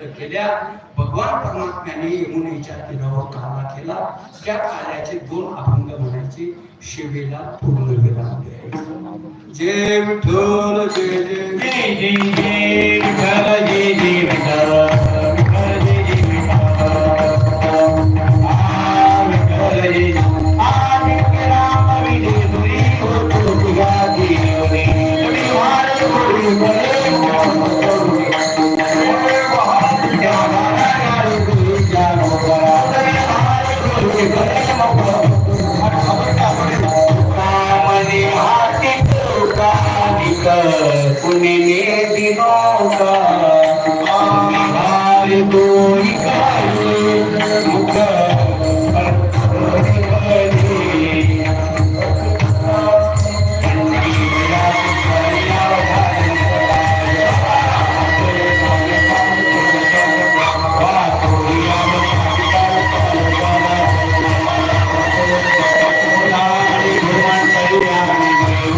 छत्र केल्या. भगवान परमात्म्याने यमुनेच्या तीरावर काला केला. त्या काल्याचे दोन अभंग म्हणायचे शिवेला पूर्ण विराम द्यायचा जय विठ्ठल जय जय. जय जय जय विठ्ठल जय जय विठ्ठल. कामने हाती दिनो का आम्ही दोरी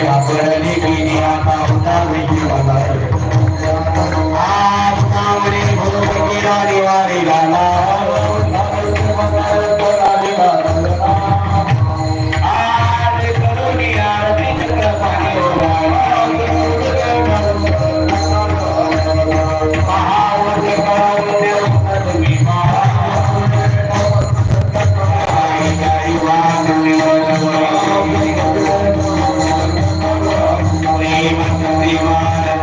Obrigado.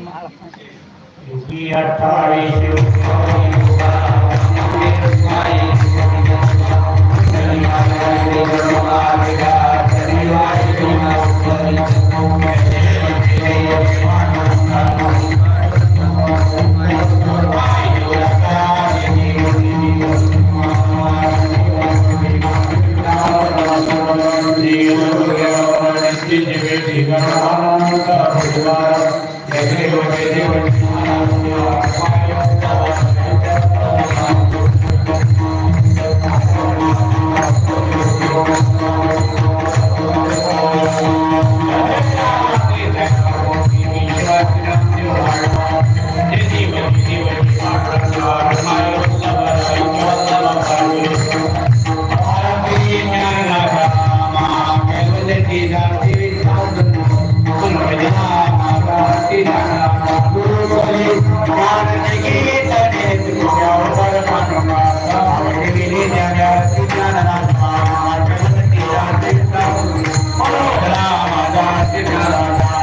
मिळणार नाही प्रसाद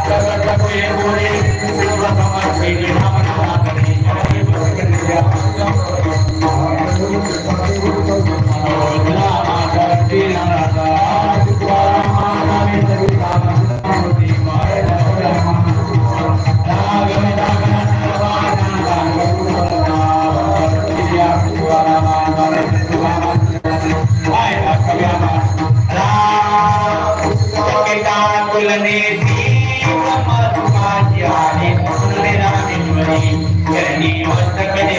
छातावर मिळेल ताज्याचा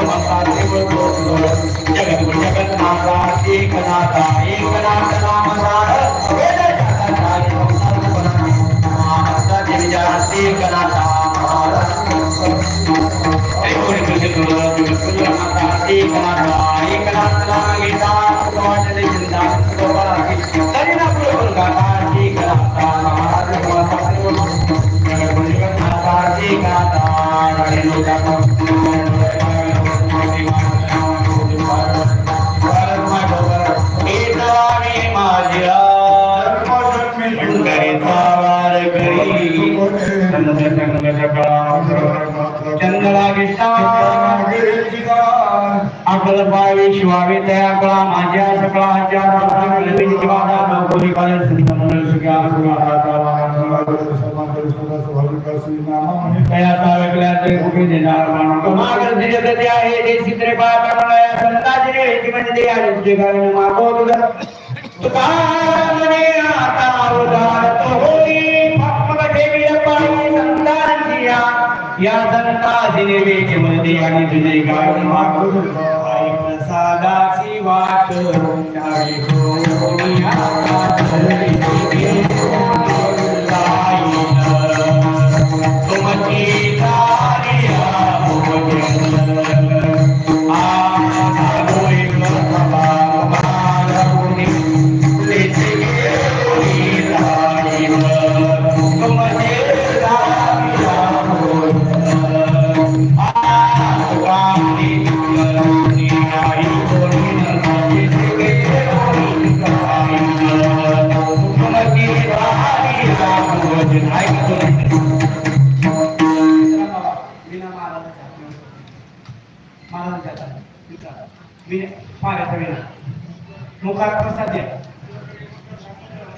अजिबात गडबड गोंधळ करू नका फक्त आरती होईल योगी अठ्ठावीस एकनाथा Thank you. होई फक्त ठेवी माझ्या संतांची या संताजी संताजीने वेचे मध्ये आणि तुझे गाय मागू आई प्रसादाची वाट चाळे होई आता चलली तुमची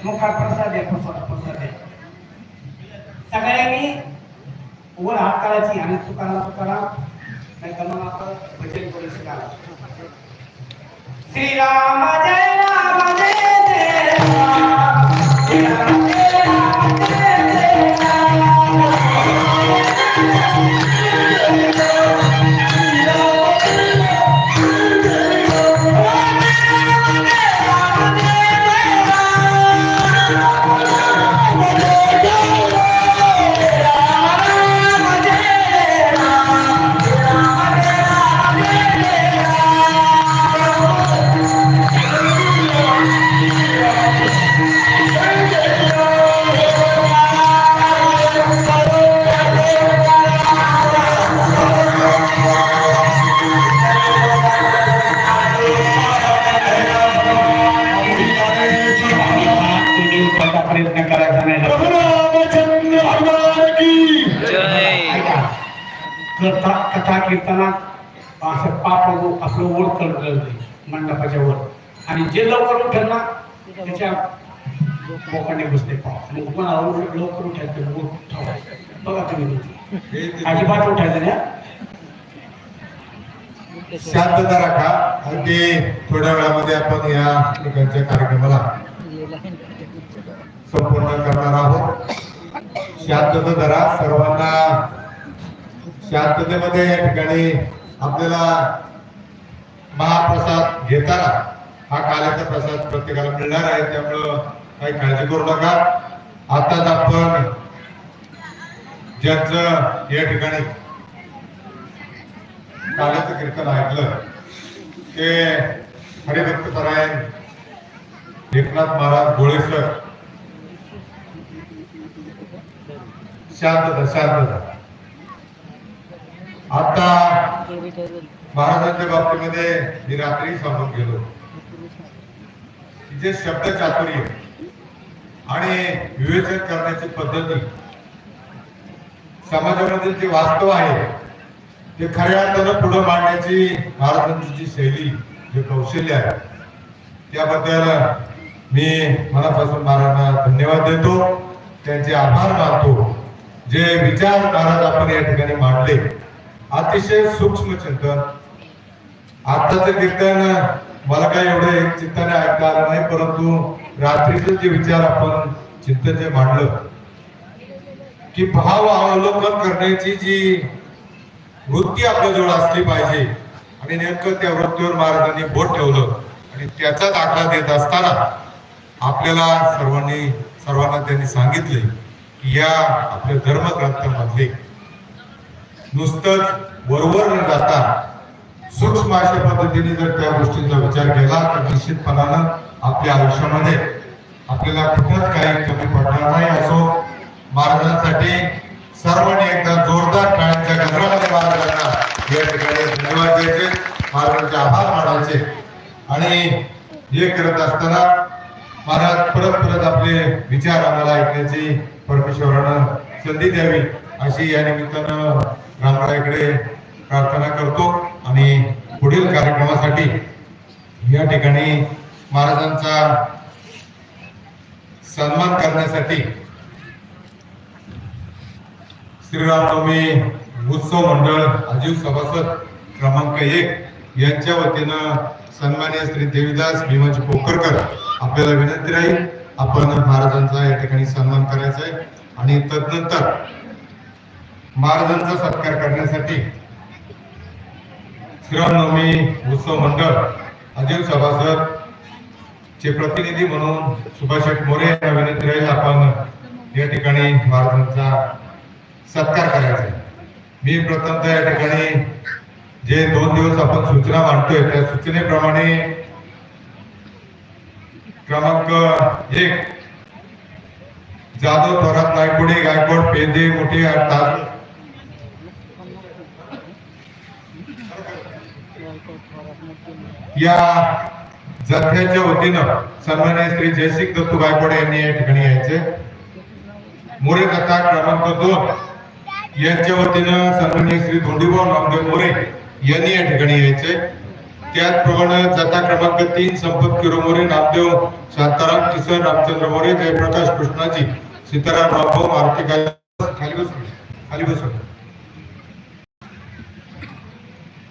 मुखात प्रसाद आहे प्रसाद प्रसाद आहे. सगळ्यांनी वर हात काढायची आणि तुकाराला तुकारा नाही तर मग आपण? भजन करू शकाल श्रीराम जय राम जय जय राम कथा असं पाप आपलं ओढ करत मंडपाच्या वर. आणि जे लवकर उठेल ना त्याच्या बोकाने बसते आणि मग कोणाला लवकर उठायचं बघा तुम्ही अजिबात उठायचं नाही शांतता राखा अगदी थोड्या वेळामध्ये आपण या ठिकाणच्या कार्यक्रमाला संपूर्ण करणार आहोत. शांतता धरा सर्वांना शांततेमध्ये या ठिकाणी आपल्याला महाप्रसाद घेताना हा काल्याचा प्रसाद प्रत्येकाला मिळणार आहे. त्यामुळं काही काळजी करू नका. आताच आपण ज्यांचं या ठिकाणी काल्याचं कीर्तन ऐकलं ते हरिभक्त परायण एकनाथ महाराज गोळेसर शांतता शांतता. आता महाराजांच्या बाबतीमध्ये मी रात्री सांगून गेलो. जे शब्द चातुर्य आणि विवेचन करण्याची पद्धती. समाजामध्ये जे वास्तव आहे ते खऱ्या अर्थानं पुढे मांडण्याची महाराजांची जी शैली जे कौशल्य आहे त्याबद्दल मी मनापासून महाराजांना धन्यवाद देतो. त्यांचे आभार मानतो. जे विचार महाराज आपण या ठिकाणी मांडले अतिशय सूक्ष्म चिंतन. आताचं कीर्तन मला काही एवढे चिंताने ऐकता आलं नाही परंतु रात्रीचे जे विचार आपण चिंतन जे मांडलं की भाव अवलोकन करण्याची जी वृत्ती आपल्याजवळ असली पाहिजे आणि नेमकं त्या वृत्तीवर महाराजांनी बोट ठेवलं आणि त्याचा दाखला देत असताना आपल्याला सर्वांनी सर्वांना त्यांनी सांगितले की या आपल्या धर्मग्रंथामधले नुसतंच वरवर न जाता सूक्ष्म अशा पद्धतीने जर त्या गोष्टींचा विचार केला तर निश्चितपणानं आपल्या आयुष्यामध्ये आपल्याला कुठंच काही कमी पडणार नाही. असो महाराजांसाठी सर्वांनी एकदा जोरदार टाळ्यांच्या गजरामध्ये महाराजांना या ठिकाणी धन्यवाद द्यायचे. महाराजांचे आभार मानायचे. आणि हे करत असताना महाराज परत परत आपले विचार आम्हाला ऐकण्याची परमेश्वरानं संधी द्यावी अशी या निमित्तानं रामरायाकडे प्रार्थना करतो आणि पुढील कार्यक्रमासाठी या ठिकाणी महाराजांचा सन्मान करण्यासाठी श्रीरामनवमी उत्सव मंडळ आजीव सभासद क्रमांक एक यांच्या वतीनं सन्मान्य श्री देवीदास भीमाजी पोकरकर आपल्याला विनंती राहील आपण महाराजांचा या ठिकाणी सन्मान करायचा आहे. आणि तदनंतर महाराजांचा सत्कार करण्यासाठी श्रीरामनवमी उत्सव मंडळ आजीव सभासद चे प्रतिनिधी म्हणून सुभाषेट मोरे यांना विनंती राहील आपण या ठिकाणी महाराजांचा सत्कार करायचा मी प्रथमतः या ठिकाणी जे दोन दिवस आपण सूचना मांडतोय त्या सूचनेप्रमाणे क्रमांक एक जाधव थोरात नायकुडे गायकवाड पेंदे मोठे या जथ्याच्या वतीनं सन्मान्य श्री जयसिंग दत्तू गायकवाड यांनी या ठिकाणी यायचे. मोरे कथा क्रमांक दोन यांच्या वतीनं सन्मान्य श्री धोंडीभाऊ नामदेव मोरे यांनी या ठिकाणी यायचे. त्याचप्रमाणे जथा क्रमांक तीन संपत किरो मोरे नामदेव शांताराम किसन रामचंद्र मोरे जयप्रकाश कृष्णाजी सीताराम रामभाऊ मारुती खाली बसून खाली बसून.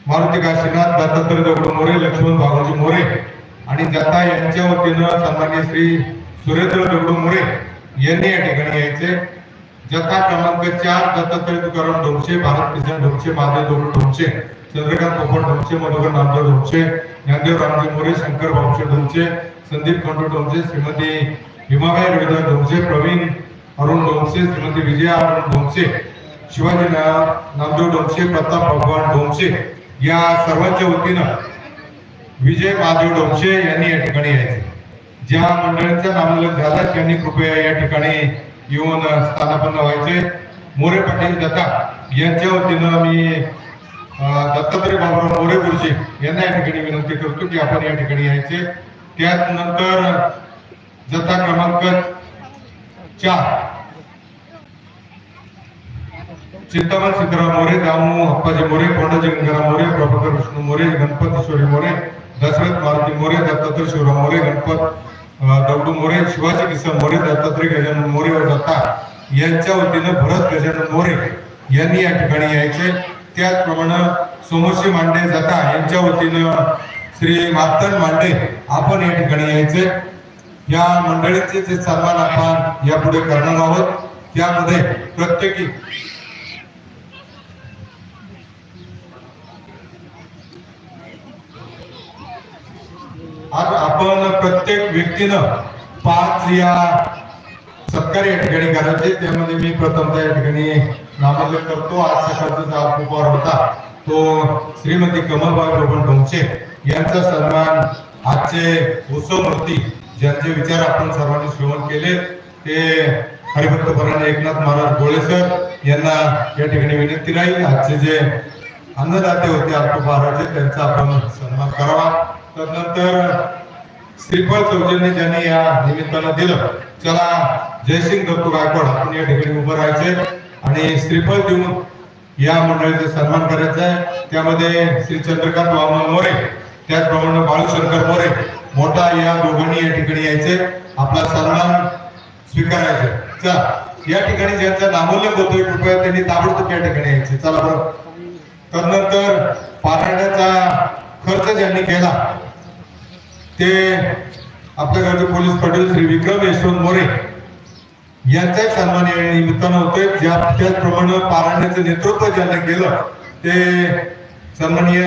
मारुती काशीनाथ दत्तात्रय दगडू मोरे लक्ष्मण बाबाजी मोरे आणि जता यांच्या वतीनं सन्मान्य श्री सुरेंद्र दगडू मोरे यांनी या ठिकाणी यायचे. जता क्रमांक चार दत्तात्रय तुकाराम ढोमसे भारत किसन ढोमसे महादेव दगडू ढोमसे चंद्रकांत पोपट ढोमसे मधुकर नामदेव ढोमसे ज्ञानदेव रामजी मोरे शंकर भाऊशे ढोमसे संदीप खंडू ढोमसे श्रीमती भीमाबाई रविदास ढोमसे प्रवीण अरुण ढोमसे श्रीमती विजया अरुण ढोमसे शिवाजी नामदेव ढोमसे प्रताप भगवान ढोमसे या सर्वांच्या वतीनं विजय माधव डोमशे यांनी या ठिकाणी यायचे. ज्या मंडळींचा नामोल्लेख झाला त्यांनी कृपया या ठिकाणी येऊन स्थानापन्न व्हायचे. मोरे पाटील दत्ता यांच्या वतीनं मी दत्तात्रय बाबुराव मोरे गुरुजी यांना या ठिकाणी विनंती करतो की आपण या ठिकाणी यायचे. त्यानंतर जत्ता क्रमांक चार चिंतामण सीताराम मोरे दामू अप्पाजी मोरे कोंडाजी गंगाराम मोरे प्रभाकर विष्णू मोरे गणपत ईश्वरी मोरे दशरथ मारुती मोरे दत्तात्रय शिवराम मोरे गणपत दगडू मोरे शिवाजी किसन मोरे दत्तात्रय गजानन मोरे व दत्ता यांच्या वतीनं भरत गजानन मोरे यांनी या ठिकाणी यायचे. त्याचप्रमाणे सोमशी मांडे जाता यांच्या वतीनं श्री मातन मांडे आपण या ठिकाणी यायचे. या मंडळीचे जे सन्मान आपण यापुढे करणार आहोत त्यामध्ये प्रत्येकी आपण प्रत्येक व्यक्तीनं पाच या सत्कार या ठिकाणी करायचे. त्यामध्ये मी प्रथमतः या ठिकाणी नामांकन करतो. आज सकाळचा उपहार होता. तो श्रीमती कमलबाई रोहन ढोंगचे यांचा सन्मान आजचे उत्सव मूर्ती ज्यांचे विचार आपण सर्वांनी श्रवण केले ते हरिभक्त परायण एकनाथ महाराज गोळे सर यांना या ठिकाणी विनंती राहील. आजचे जे अन्नदाते होते अल्पभाराचे त्यांचा आपण सन्मान करावा. तदनंतर श्रीफळ सौजन्य ज्यांनी या निमित्तानं दिलं चला जयसिंग दत्तू गायकवाड आपण या ठिकाणी उभं राहायचे आणि श्रीफळ देऊन या मंडळीचा सन्मान करायचा आहे त्यामध्ये श्री चंद्रकांत वामन मोरे त्याचप्रमाणे बाळूशंकर मोरे मोठा या दोघांनी या ठिकाणी यायचे. आपला सन्मान स्वीकारायचा. चला या ठिकाणी ज्यांचा नामोल्लेख होतोय कृपया त्यांनी ताबडतोब या ठिकाणी यायचे. चला बरं. तदनंतर पारायणाचा खर्च ज्यांनी केला ते आपल्या गावचे पोलीस पाटील श्री विक्रम यशवंत मोरे यांचाही सन्मान या निमित्तानं होतोय. ज्या त्याचप्रमाणे पारायणाचं नेतृत्व ज्यांना केलं ते सन्माननीय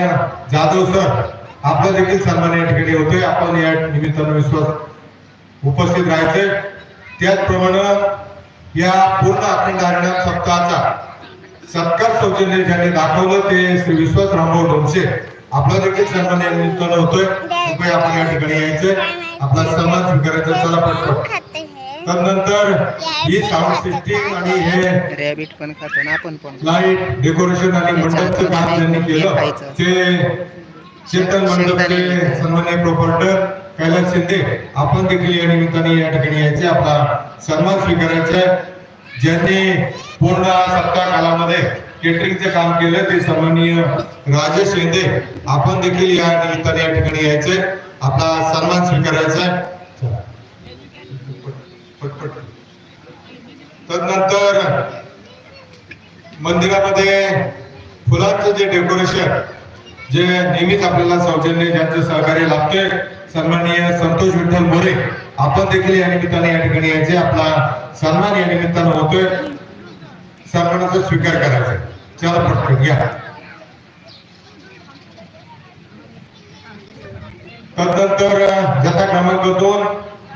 जाधव सर आपला देखील सन्मान या ठिकाणी होतोय. आपण या निमित्तानं विश्वास उपस्थित राहायचंय. त्याचप्रमाणे या पूर्ण अखंड हरिणाम सप्ताहाचा सत्कार सौजन्य ज्यांनी दाखवलं ते श्री विश्वास रामभाऊ डोमसे आपला देखील सन्मान या निमित्तानं होतोय. कृपया आपण या ठिकाणी यायचे. आपला सन्मान स्वीकारायचा चला पटपट खाते हैं ही साऊंड सिस्टीम आणि हे रॅबिट पण खातो ना आपण पण. लाइट डेकोरेशन आणि मंडपचं काम त्यांनी केलं. ते चेतन मंडपचे सन्मान्य प्रोपॉर्टर कैलास शिंदे आपण देखील या निमित्ताने या ठिकाणी यायचे. आपला सन्मान स्वीकारायचा. ज्यांनी पूर्ण सत्ता कालामध्ये केटरिंगचे काम केलं ते सन्माननीय राजेश शेंदे आपण देखील या निमित्ताने या ठिकाणी यायचे. आपला सन्मान स्वीकारायचा आहे. तदनंतर मंदिरामध्ये फुलांचं जे डेकोरेशन जे नेहमीच आपल्याला सौजन्य ज्यांचं सहकार्य लाभते सन्माननीय संतोष विठ्ठल मोरे आपण देखील या निमित्ताने या ठिकाणी यायचे. आपला सन्मान या निमित्तानं होतोय. सन्मानाचा स्वीकार करायचा चला पटकन घ्या तदनंतर जथा क्रमांक दोन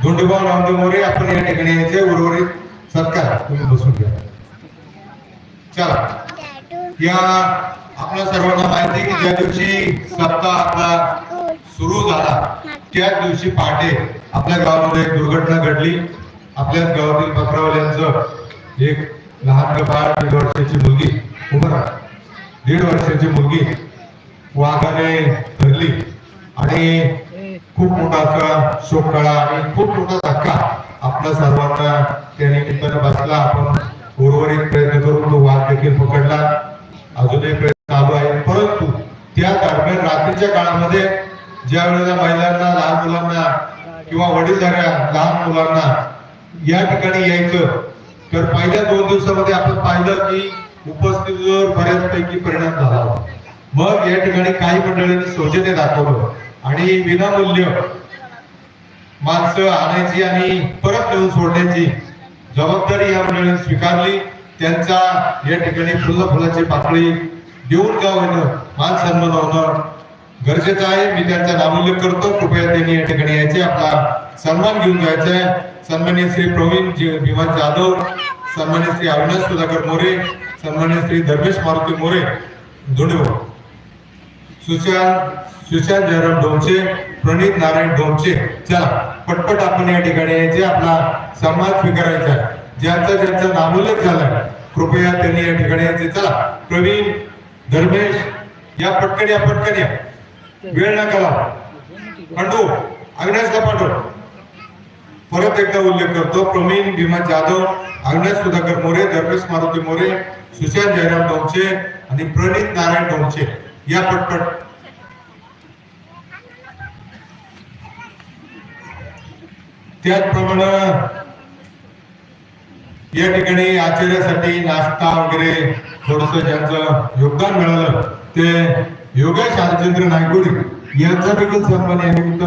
धोंडीभाऊ नामदेव मोरे आपण या ठिकाणी यायचे. उर्वरित सत्कार तुम्ही बसून घ्या. चला. या आपल्या सर्वांना माहिती की ज्या दिवशी सप्ताह आपला सुरू झाला त्याच दिवशी पहाटे आपल्या गावामध्ये एक दुर्घटना घडली. आपल्याच गावातील यांचं एक लहान बाळ दीड वर्षाची मुलगी उभं दीड वर्षाची मुलगी वाघाने धरली. आणि खूप मोठा असा शोक कळा आणि खूप मोठा धक्का आपल्या सर्वांना त्या निमित्तानं बसला. आपण उर्वरित प्रयत्न करून तो वाघ देखील पकडला. अजूनही प्रयत्न चालू आहे. परंतु त्या दरम्यान रात्रीच्या काळामध्ये ज्या वेळेला महिलांना लहान मुलांना किंवा वडीलधाऱ्या लहान मुलांना या ठिकाणी यायचं तर पहिल्या दोन दिवसामध्ये आपण पाहिलं की उपस्थितीवर बऱ्याचपैकी परिणाम झाला. मग या ठिकाणी काही मंडळींनी सौजन्य दाखवलं आणि विनामूल्य माणसं आणायची आणि परत नेऊन सोडण्याची जबाबदारी या मंडळीने स्वीकारली. त्यांचा या ठिकाणी फुलं फुलाची पाकळी देऊन का होईना मान सन्मान होणं गरजेचं आहे. मी त्यांचा नामोल्लेख करतो. कृपया त्यांनी या ठिकाणी यायचे. आपला सन्मान घेऊन जायचा आहे. सन्मान्य श्री प्रवीण भीमा जाधव सन्मान्य श्री अविनाश सुधाकर मोरे सन्मान्य श्री धर्मेश मारुती मोरे. धुणेभाऊ सुशांत सुशांत जयराम डोमचे प्रणित नारायण डोमचे चला पटपट आपण या ठिकाणी यायचे. आपला सन्मान स्वीकारायचा आहे. ज्यांचा ज्यांचा नामोल्लेख झाला कृपया त्यांनी या ठिकाणी यायचे. चला प्रवीण धर्मेश या पटकन या पटकन या. वेळ नका लावा. पांडू अग्नेशला पांडू. परत एकदा उल्लेख करतो प्रवीण भीमा जाधव अग्नेश सुधाकर मोरे धर्मेश मारुती मोरे सुशांत जयराम डोमचे आणि प्रणित नारायण डोमचे. या पटपट. त्याचप्रमाणे या ठिकाणी आचार्यासाठी नाश्ता वगैरे थोडस ज्यांचं योगदान मिळालं ते योगेश रामचंद्र नायकुडी यांचा देखील सन्मान या निमित्त